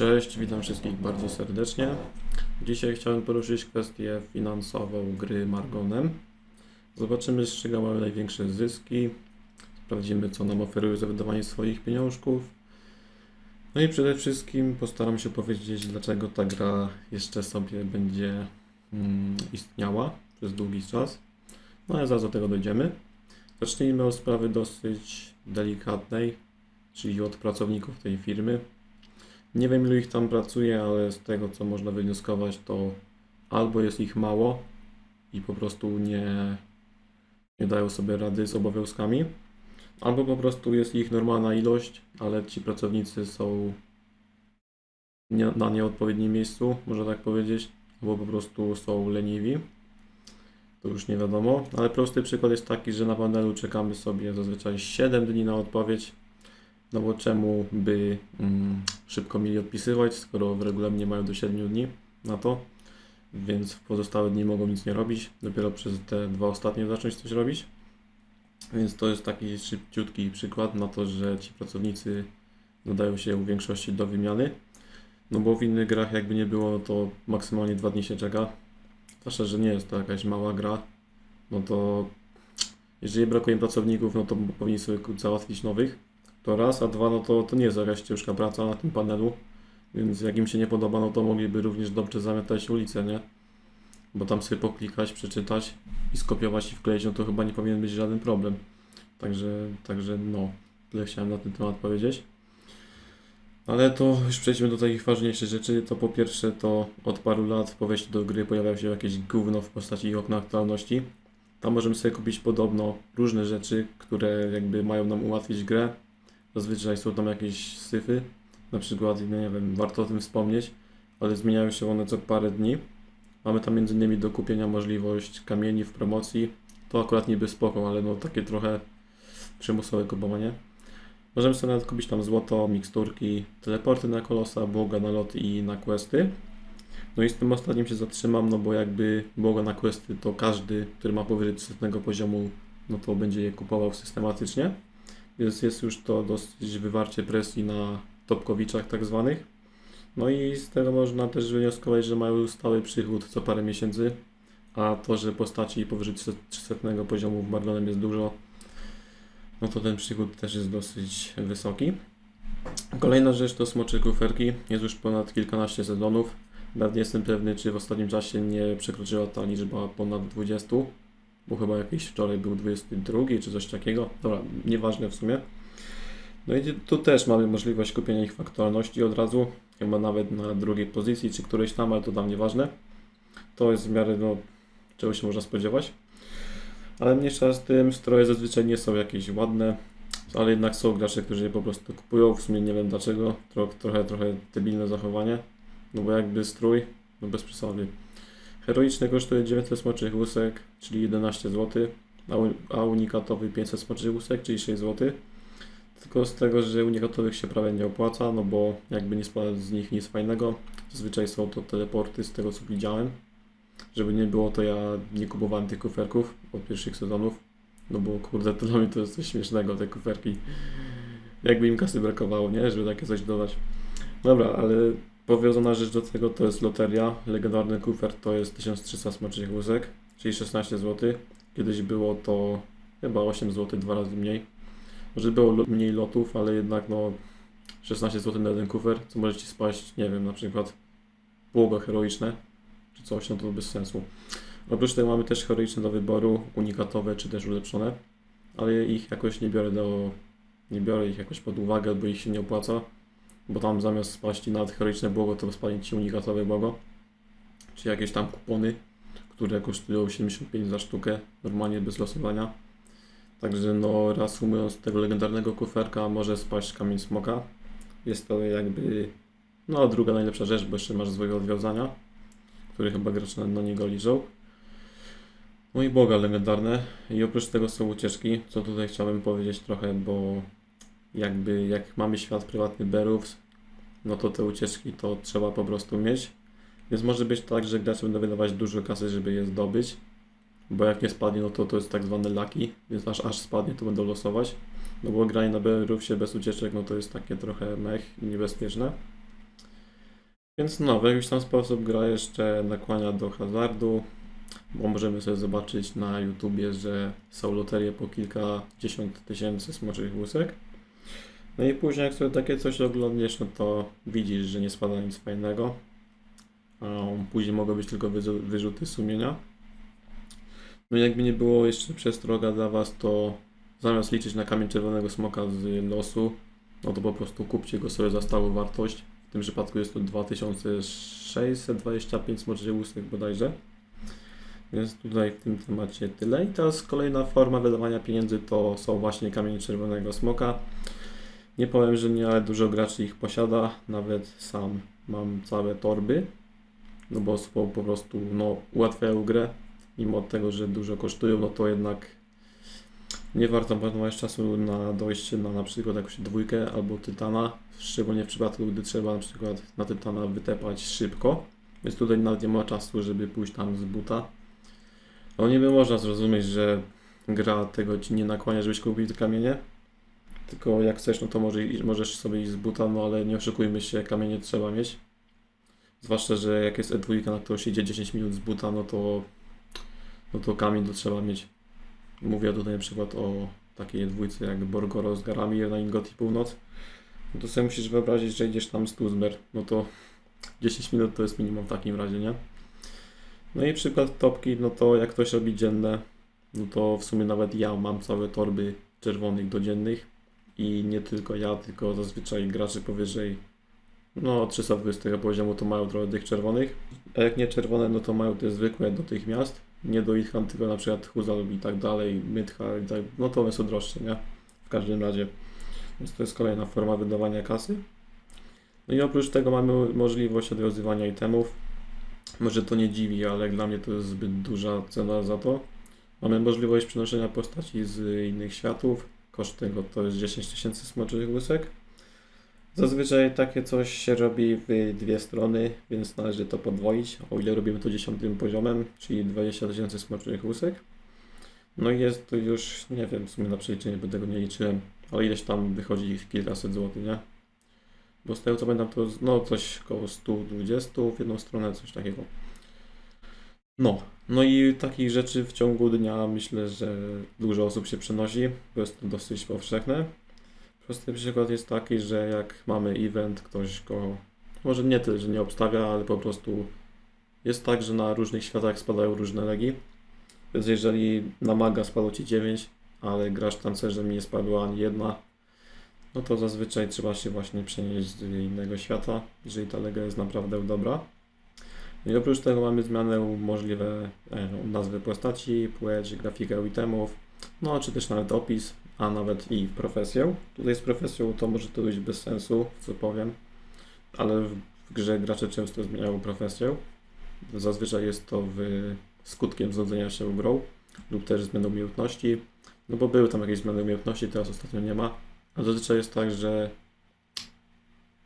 Cześć, witam wszystkich bardzo serdecznie. Dzisiaj chciałem poruszyć kwestię finansową gry Margonem. Zobaczymy, z czego mamy największe zyski. Sprawdzimy, co nam oferuje za wydawanie swoich pieniążków. No i przede wszystkim postaram się powiedzieć, dlaczego ta gra jeszcze sobie będzie mm, istniała przez długi czas. No ale zaraz do tego dojdziemy. Zacznijmy od sprawy dosyć delikatnej, czyli od pracowników tej firmy. Nie wiem, ilu ich tam pracuje, ale z tego, co można wywnioskować, to albo jest ich mało i po prostu nie, nie dają sobie rady z obowiązkami, albo po prostu jest ich normalna ilość, ale ci pracownicy są nie, na nieodpowiednim miejscu, można tak powiedzieć, albo po prostu są leniwi. To już nie wiadomo, ale prosty przykład jest taki, że na panelu czekamy sobie zazwyczaj 7 dni na odpowiedź. No bo czemu by mm, szybko mieli odpisywać, skoro w regulaminie mają do 7 dni na to, więc w pozostałe dni mogą nic nie robić, dopiero przez te dwa ostatnie zacząć coś robić. Więc to jest taki szybciutki przykład na to, że ci pracownicy nadają się w większości do wymiany. No bo w innych grach jakby nie było, to maksymalnie dwa dni się czeka. Zwłaszcza, że nie jest to jakaś mała gra, no to jeżeli brakuje pracowników, no to powinni sobie załatwić nowych. To raz, a dwa, no to, to nie jest jakaś ciężka praca na tym panelu, więc jak im się nie podoba, no to mogliby również dobrze zamiatać ulicę, nie? Bo tam sobie poklikać, przeczytać i skopiować i wkleić, no to chyba nie powinien być żaden problem. Także, także no, tyle chciałem na ten temat powiedzieć. Ale to już przejdźmy do takich ważniejszych rzeczy. To po pierwsze, to od paru lat po wejściu do gry pojawia się jakieś gówno w postaci okna aktualności. Tam możemy sobie kupić podobno różne rzeczy, które jakby mają nam ułatwić grę. Zazwyczaj są tam jakieś syfy, na przykład, nie wiem, warto o tym wspomnieć, ale zmieniają się one co parę dni. Mamy tam innymi do kupienia możliwość kamieni w promocji. To akurat niby spoko, ale no takie trochę przymusowe kupowanie. Możemy sobie nawet kupić tam złoto, miksturki, teleporty na kolosa, błoga na lot i na questy. No i z tym ostatnim się zatrzymam, no bo jakby błoga na questy to każdy, który ma powyżej 300 poziomu, no to będzie je kupował systematycznie. Więc jest już to dosyć wywarcie presji na topkowiczach tak zwanych. No i z tego można też wywnioskować, że mają stały przychód co parę miesięcy, a to, że postaci powyżej 300 poziomu w Marlonem jest dużo, no to ten przychód też jest dosyć wysoki. Kolejna rzecz to smocze kuferki. Jest już ponad kilkanaście sezonów. Nawet nie jestem pewny, czy w ostatnim czasie nie przekroczyła ta liczba ponad 20, bo chyba jakiś wczoraj był 22 czy coś takiego. Dobra, nieważne w sumie. No i tu też mamy możliwość kupienia ich w aktualności od razu, chyba nawet na drugiej pozycji, czy którejś tam, ale to tam nieważne. To jest w miarę, no, czego się można spodziewać. Ale mniejsza z tym, stroje zazwyczaj nie są jakieś ładne, ale jednak są gracze, którzy je po prostu kupują. W sumie nie wiem dlaczego, Tro, trochę, trochę debilne zachowanie, no bo jakby strój, no bez przesady. Heroiczny kosztuje 900 smoczych łusek, czyli 11 zł, a unikatowy 500 smoczych łusek, czyli 6 zł. Tylko z tego, że unikatowych się prawie nie opłaca, no bo jakby nie spada z nich nic fajnego. Zazwyczaj są to teleporty z tego co widziałem. Żeby nie było, to ja nie kupowałem tych kuferków od pierwszych sezonów. No bo kurde, to dla mnie to jest coś śmiesznego, te kuferki. Jakby im kasy brakowało, nie? Żeby takie coś dodać. Dobra, ale powiązana rzecz do tego to jest loteria. Legendarny kufer to jest 1300 smacznych łusek, czyli 16 zł. Kiedyś było to chyba 8 zł, dwa razy mniej. Może było mniej lotów, ale jednak no 16 zł na jeden kufer, co może Ci spaść, nie wiem, na przykład pługo heroiczne, czy coś, no to bez sensu. Oprócz tego mamy też heroiczne do wyboru, unikatowe czy też ulepszone, ale ich jakoś nie biorę do, nie biorę ich jakoś pod uwagę, bo ich się nie opłaca, bo tam zamiast spaść nawet heroiczne błogo, to spadnie Ci unikatowe błogo, czy jakieś tam kupony, które kosztują 75 za sztukę, normalnie bez losowania. Także no reasumując tego legendarnego kuferka może spaść kamień smoka. Jest to jakby no druga najlepsza rzecz, bo jeszcze masz złego odwiązania, który chyba gracze na, na niego liczą. No i boga legendarne. I oprócz tego są ucieczki, co tutaj chciałbym powiedzieć trochę, bo jakby jak mamy świat prywatny berów, no to te ucieczki to trzeba po prostu mieć. Więc może być tak, że gracze będą wydawać dużo kasy, żeby je zdobyć. Bo jak nie spadnie, no to to jest tak zwane lucky, więc aż, aż spadnie, to będą losować. No bo granie na berów się bez ucieczek, no to jest takie trochę mech i niebezpieczne. Więc no, w jakiś tam sposób gra jeszcze nakłania do hazardu, bo możemy sobie zobaczyć na YouTubie, że są loterie po kilkadziesiąt tysięcy smoczych łusek. No i później jak sobie takie coś oglądniesz, no to widzisz, że nie spada nic fajnego. A później mogą być tylko wyrzuty sumienia. No i jakby nie było jeszcze przestroga dla Was, to zamiast liczyć na kamień czerwonego smoka z losu, no to po prostu kupcie go sobie za stałą wartość. W tym przypadku jest to 2625 smoczych łusek bodajże. Więc tutaj w tym temacie tyle. I teraz kolejna forma wydawania pieniędzy to są właśnie kamienie czerwonego smoka. Nie powiem, że nie, ale dużo graczy ich posiada. Nawet sam mam całe torby. No bo są po prostu no, ułatwiają grę. Mimo tego, że dużo kosztują, no to jednak nie warto marnować czasu na dojście na na przykład jakąś dwójkę albo tytana. Szczególnie w przypadku, gdy trzeba na przykład na tytana wytepać szybko. Więc tutaj nawet nie ma czasu, żeby pójść tam z buta. No niby można zrozumieć, że gra tego ci nie nakłania, żebyś kupił te kamienie. Tylko jak chcesz, no to może, możesz sobie iść z buta, no ale nie oszukujmy się, kamienie trzeba mieć. Zwłaszcza, że jak jest E2, na którą się idzie 10 minut z buta, no to, no to kamień to trzeba mieć. Mówię tutaj na przykład o takiej dwójce jak Borgoro z Garami na Ingot i Północ. No to sobie musisz wyobrazić, że idziesz tam z Tuzber, no to 10 minut to jest minimum w takim razie, nie? No i przykład topki, no to jak ktoś robi dzienne, no to w sumie nawet ja mam całe torby czerwonych do dziennych i nie tylko ja, tylko zazwyczaj gracze powyżej no 320 poziomu to mają trochę tych czerwonych, a jak nie czerwone, no to mają te zwykłe do tych miast, nie do Ilhan, tylko na przykład Huzal i tak dalej, Mytha i tak, no to one są droższe, nie? W każdym razie. Więc to jest kolejna forma wydawania kasy. No i oprócz tego mamy możliwość odwiązywania itemów. Może to nie dziwi, ale dla mnie to jest zbyt duża cena za to. Mamy możliwość przenoszenia postaci z innych światów. Koszt tego to jest 10 tysięcy smoczych łysek. Zazwyczaj takie coś się robi w dwie strony, więc należy to podwoić, o ile robimy to 10 poziomem, czyli 20 tysięcy smoczych łusek. No i jest to już, nie wiem, w sumie na przeliczenie, bo tego nie liczyłem, ale ileś tam wychodzi kilkaset złotych, nie? Bo z tego co pamiętam to no coś koło 120 w jedną stronę, coś takiego. No, no i takich rzeczy w ciągu dnia myślę, że dużo osób się przenosi, bo jest to dosyć powszechne. Prosty przykład jest taki, że jak mamy event, ktoś go, może nie tyle, że nie obstawia, ale po prostu jest tak, że na różnych światach spadają różne legi. Więc jeżeli na maga spadło Ci 9, ale grasz tancerzem i nie spadła ani jedna, no to zazwyczaj trzeba się właśnie przenieść z innego świata, jeżeli ta lega jest naprawdę dobra. I oprócz tego mamy zmianę możliwe e, nazwy postaci, płeć, grafikę itemów, no czy też nawet opis, a nawet i profesję. Tutaj z profesją to może to być bez sensu, co powiem, ale w grze gracze często zmieniają profesję. Zazwyczaj jest to w skutkiem znudzenia się grą lub też zmianą umiejętności, no bo były tam jakieś zmiany umiejętności, teraz ostatnio nie ma. A zazwyczaj jest tak, że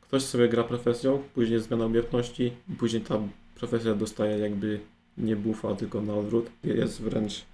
ktoś sobie gra profesją, później zmiana umiejętności później ta profesja dostaje jakby nie buffa, tylko na odwrót. Jest wręcz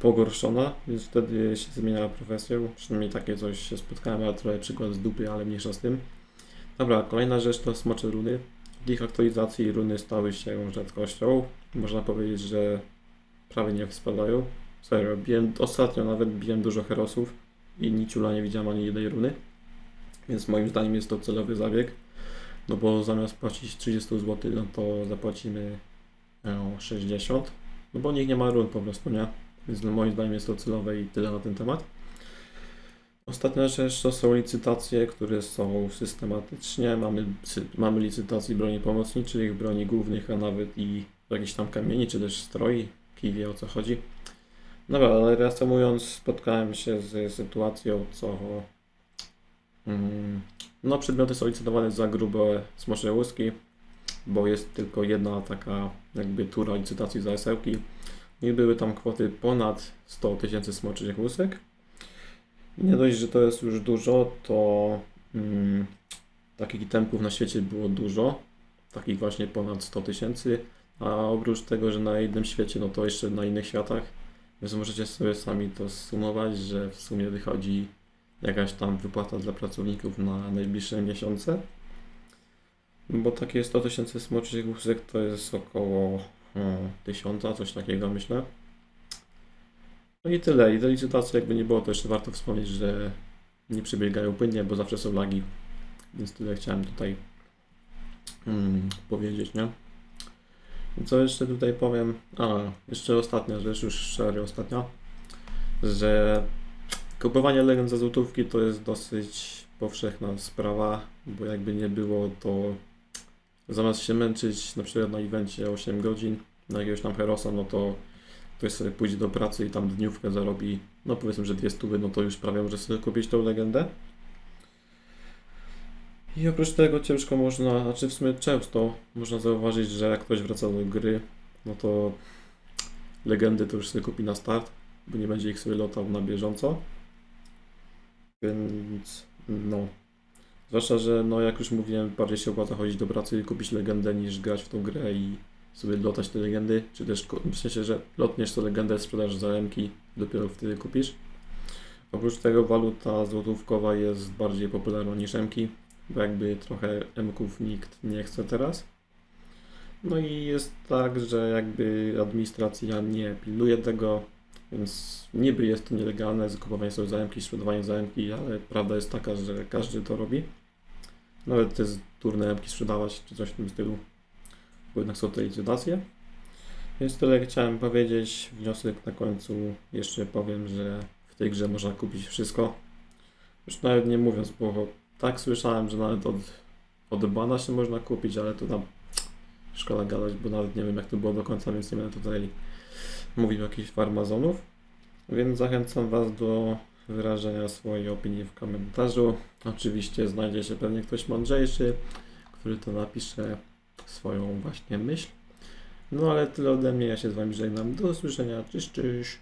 pogorszona, więc wtedy się zmienia profesję. Przynajmniej takie coś się spotkałem, ale trochę przykład z dupy, ale mniejsza z tym. Dobra, kolejna rzecz to smocze runy. W ich aktualizacji runy stały się rzadkością. Można powiedzieć, że prawie nie spadają. Serio, biłem, ostatnio nawet biłem dużo herosów i niciula nie widziałem ani jednej runy. Więc moim zdaniem jest to celowy zabieg. No bo zamiast płacić 30 zł, no to zapłacimy e, 60. No bo nikt nie ma run po prostu, nie? Więc no, moim zdaniem jest to celowe i tyle na ten temat. Ostatnia rzecz to są licytacje, które są systematycznie. Mamy, mamy licytacje broni pomocniczych, broni głównych, a nawet i jakichś tam kamieni, czy też stroi. Kij wie o co chodzi. Dobra, ale reasumując, spotkałem się z sytuacją, co mm, no przedmioty są licytowane za grube smocze łuski, bo jest tylko jedna taka jakby tura licytacji za esełki. I były tam kwoty ponad 100 tysięcy smoczych łusek. Nie dość, że to jest już dużo, to mm, takich tempów na świecie było dużo, takich właśnie ponad 100 tysięcy, a oprócz tego, że na jednym świecie, no to jeszcze na innych światach, więc możecie sobie sami to sumować, że w sumie wychodzi jakaś tam wypłata dla pracowników na najbliższe miesiące. Bo takie 100 tysięcy smoczych łusek to jest około hmm, 1000, coś takiego myślę. No i tyle. I te licytacje jakby nie było, to jeszcze warto wspomnieć, że nie przebiegają płynnie, bo zawsze są lagi. Więc tyle chciałem tutaj mm, powiedzieć, nie? I co jeszcze tutaj powiem? A, jeszcze ostatnia rzecz, już serio ostatnia, że kupowanie legend za złotówki to jest dosyć powszechna sprawa, bo jakby nie było to zamiast się męczyć na przykład na evencie 8 godzin na jakiegoś tam herosa, no to ktoś sobie pójdzie do pracy i tam dniówkę zarobi, no powiedzmy, że dwie stówy, no to już prawie może sobie kupić tą legendę. I oprócz tego ciężko można, znaczy w sumie często można zauważyć, że jak ktoś wraca do gry, no to legendy to już sobie kupi na start, bo nie będzie ich sobie lotał na bieżąco. Więc no. Zwłaszcza, że no jak już mówiłem, bardziej się opłaca chodzić do pracy i kupić legendę niż grać w tą grę i sobie lotać te legendy, czy też w sensie, że lotniesz tę legendę, sprzedasz za remki, dopiero wtedy kupisz. Oprócz tego waluta złotówkowa jest bardziej popularna niż emki, bo jakby trochę emków nikt nie chce teraz. No i jest tak, że jakby administracja nie pilnuje tego, więc niby jest to nielegalne, kupowanie sobie zajemki, sprzedawanie zajemki, ale prawda jest taka, że każdy to robi. Nawet te turne emki sprzedawać, czy coś w tym stylu, bo jednak są te licytacje. Więc tyle chciałem powiedzieć. Wniosek na końcu jeszcze powiem, że w tej grze można kupić wszystko. Już nawet nie mówiąc, bo tak słyszałem, że nawet od, od bana się można kupić, ale to tam szkoda gadać, bo nawet nie wiem jak to było do końca, więc nie będę tutaj mówił jakichś farmazonów. Więc zachęcam Was do wyrażenia swojej opinii w komentarzu. Oczywiście znajdzie się pewnie ktoś mądrzejszy, który to napisze swoją właśnie myśl. No ale tyle ode mnie, ja się z Wami żegnam. Do usłyszenia, cześć, cześć.